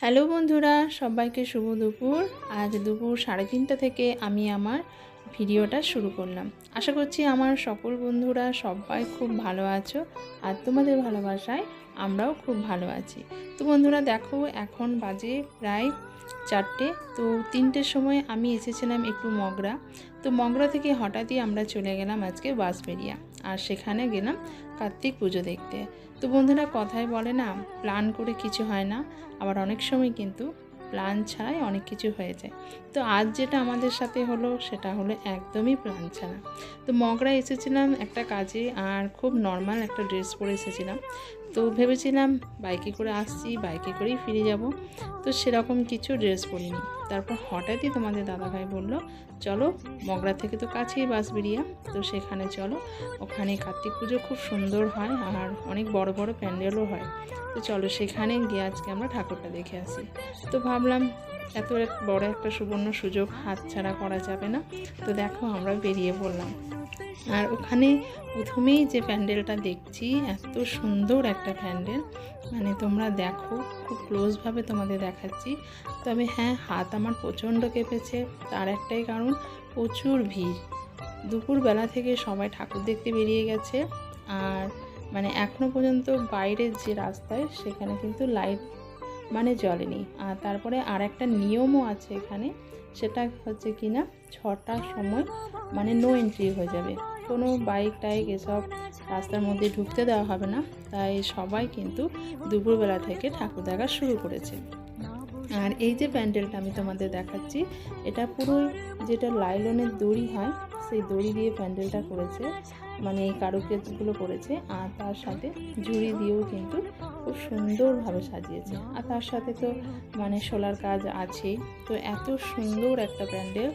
Hello বন্ধুরা, সবাইকে শুভ দুপুর। আজ দুপুর সাড়ে তিনটা থেকে আমি আমার ভিডিওটা শুরু করলাম। আশা করছি আমার সকল বন্ধুরা সবাই খুব ভালো আছো আর তোমাদের ভালোবাসায় আমরাও খুব ভালো আছি। তো বন্ধুরা, দেখো এখন বাজে প্রায় চারটে, তো তিনটের সময় আমি এসেছিলাম একটু মগরা। তো মগরা থেকে হঠাৎই আমরা চলে গেলাম আজকে বাঁশবেরিয়া আর সেখানে গেলাম কার্তিক পুজো দেখতে। তো বন্ধুরা কথায় বলে না, প্ল্যান করে কিছু হয় না। আবার অনেক সময় কিন্তু প্ল্যান ছাড়াই অনেক কিছু হয়ে যায়। তো আজ যেটা আমাদের সাথে হলো সেটা হলো একদমই প্ল্যান ছাড়া। তো মগরা এসেছিলাম একটা কাজে আর খুব নর্মাল একটা ড্রেস পরে এসেছিলাম। তো ভেবেছিলাম বাইকে করে আসছি, বাইকে করেই ফিরে যাব। তো সেরকম কিছু ড্রেস পরিনি। তারপর হঠাৎই তোমাদের দাদাভাই বলল, চলো মগরা থেকে তো কাছেই বাস বেরিয়া তো সেখানে চলো। ওখানে কার্তিক পুজো খুব সুন্দর হয় আর অনেক বড় বড় প্যান্ডেলও হয়। তো চলো সেখানে গিয়ে আজকে আমরা ঠাকুরটা দেখে আসি। তো ভাবলাম এত বড় একটা সুবর্ণ সুযোগ হাতছাড়া করা যাবে না। তো দেখো, আমরা বেরিয়ে পড়লাম। আর ওখানে প্রথমেই যে প্যান্ডেলটা দেখছি, এত সুন্দর একটা প্যান্ডেল। মানে তোমরা দেখো, খুব ক্লোজভাবে তোমাদের দেখাচ্ছি। তবে হ্যাঁ হাত আমার প্রচণ্ড কেঁপেছে। তার একটাই কারণ, প্রচুর ভিড়। দুপুরবেলা থেকে সবাই ঠাকুর দেখতে বেরিয়ে গেছে। আর মানে এখনও পর্যন্ত বাইরের যে রাস্তায়, সেখানে কিন্তু লাইট মানে জ্বলেনি। আর তারপরে আর একটা নিয়মও আছে এখানে, সেটা হচ্ছে কি না, ছটার সময় মানে নো এন্ট্রি হয়ে যাবে। কোনো বাইক টাইক এসব রাস্তার মধ্যে ঢুকতে দেওয়া হবে না। তাই সবাই কিন্তু দুপুরবেলা থেকে ঠাকুর দেখা শুরু করেছে। আর এই যে প্যান্ডেলটা আমি তোমাদের দেখাচ্ছি, এটা পুরো যেটা লাইলনের দড়ি হয়, সেই দড়ি দিয়ে প্যান্ডেলটা করেছে। মানে এই কারুকাজগুলো করেছে আর তার সাথে ঝুড়ি দিয়েও কিন্তু খুব সুন্দরভাবে সাজিয়েছে আর তার সাথে তো মানে সোলার কাজ আছেই তো এত সুন্দর একটা প্যান্ডেল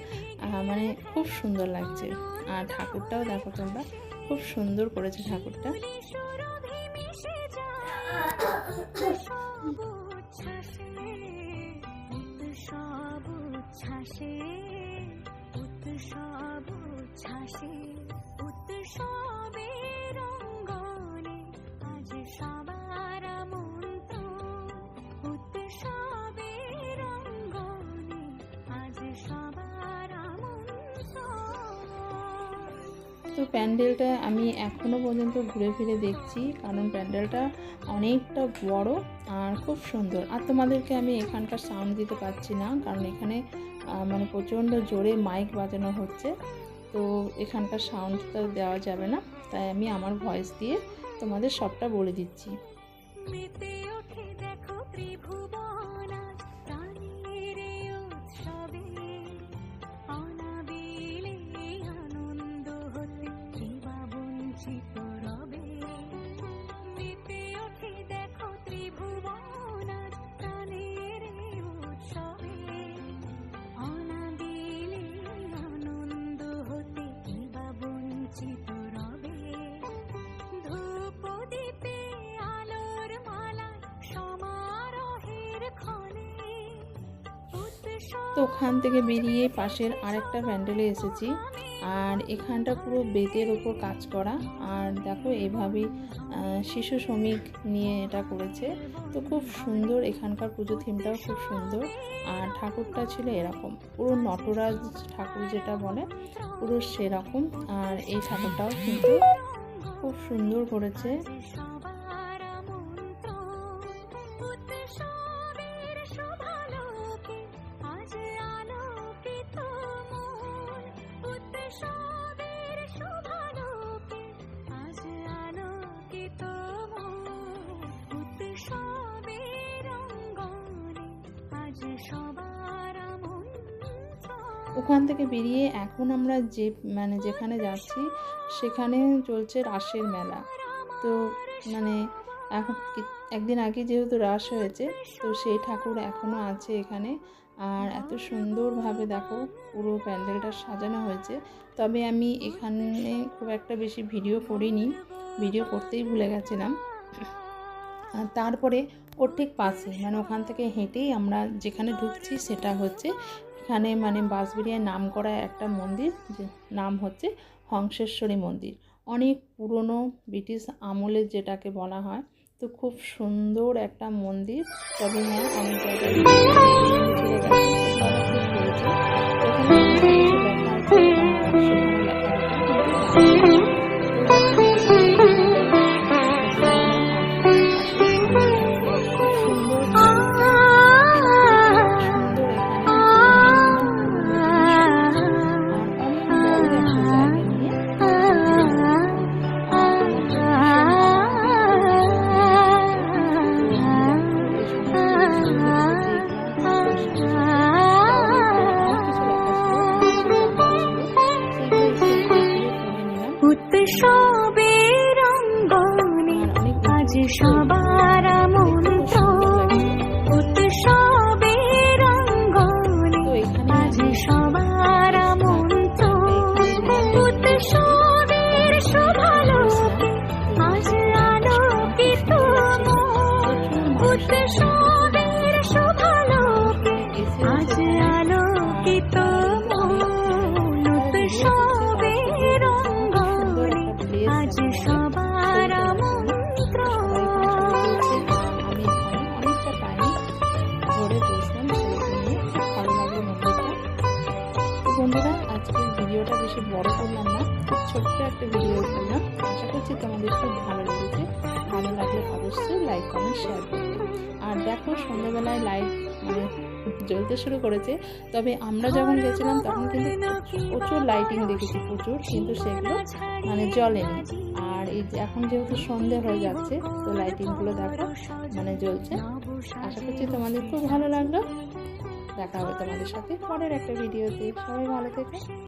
মানে খুব সুন্দর লাগছে আর ঠাকুরটাও দেখো তোমরা খুব সুন্দর করেছে ঠাকুরটা তো প্যান্ডেলটা আমি এখনও পর্যন্ত ঘুরে ফিরে দেখছি, কারণ প্যান্ডেলটা অনেকটা বড় আর খুব সুন্দর। আর তোমাদেরকে আমি এখানকার সাউন্ড দিতে পারছি না, কারণ এখানে মানে প্রচণ্ড জোরে মাইক বাজানো হচ্ছে। তো এখানকার সাউন্ড সাউন্ডটা দেওয়া যাবে না, তাই আমি আমার ভয়েস দিয়ে তোমাদের সবটা বলে দিচ্ছি। তো ওখান থেকে বেরিয়ে পাশের আরেকটা প্যান্ডেলে এসেছি। আর এখানটা পুরো বেতের ওপর কাজ করা। আর দেখো এভাবেই শিশু শ্রমিক নিয়ে এটা করেছে। তো খুব সুন্দর, এখানকার পুজো থিমটাও খুব সুন্দর। আর ঠাকুরটা ছিল এরকম। পুরো নটরাজ ঠাকুর যেটা বলে, পুরো সেরকম। আর এই ঠাকুরটাও কিন্তু খুব সুন্দর করেছে। ওখান থেকে বেরিয়ে এখন আমরা যে মানে যেখানে যাচ্ছি, সেখানে চলছে রাসের মেলা। তো মানে এখন একদিন আগে যেহেতু রাস হয়েছে, তো সেই ঠাকুর এখনও আছে এখানে। আর এত সুন্দরভাবে দেখো, পুরো প্যান্ডেলটা সাজানো হয়েছে। তবে আমি এখানে খুব একটা বেশি ভিডিও করিনি। ভিডিও করতেই ভুলে গেছিলাম। তারপরে ওর ঠিক পাশে মানে ওখান থেকে হেঁটেই আমরা যেখানে ঢুকছি সেটা হচ্ছে এখানে মানে বাঁশবেড়িয়ায় নাম করা একটা মন্দির, যে নাম হচ্ছে হংসেশ্বরী মন্দির। অনেক পুরনো ব্রিটিশ আমলের যেটাকে বলা হয়, তো খুব সুন্দর একটা মন্দির। তবে হ্যাঁ অনেক জায়গায় আছে। বন্ধুরা, আজকের ভিডিওটা বেশি বড় করলাম না, খুব ছোট্ট একটা ভিডিও করলাম। আশা করছি তোমাদের খুব ভালো লেগেছে। ভালো লাগলে অবশ্যই লাইক কমেন্ট শেয়ার করবে। আর দেখো সন্ধ্যাবেলায় লাইট মানে জ্বলতে শুরু করেছে। তবে আমরা যখন গেছিলাম তখন কিন্তু প্রচুর লাইটিং দেখেছি, প্রচুর, কিন্তু সেগুলো মানে জ্বলেনি। আর এই এখন যেহেতু সন্ধে হয়ে যাচ্ছে, তো লাইটিংগুলো দেখো মানে জ্বলছে। আশা করছি তোমাদের খুব ভালো লাগল। দেখা হবে তোমাদের সাথে পরের একটা ভিডিওতে সবাই ভালো থেকো।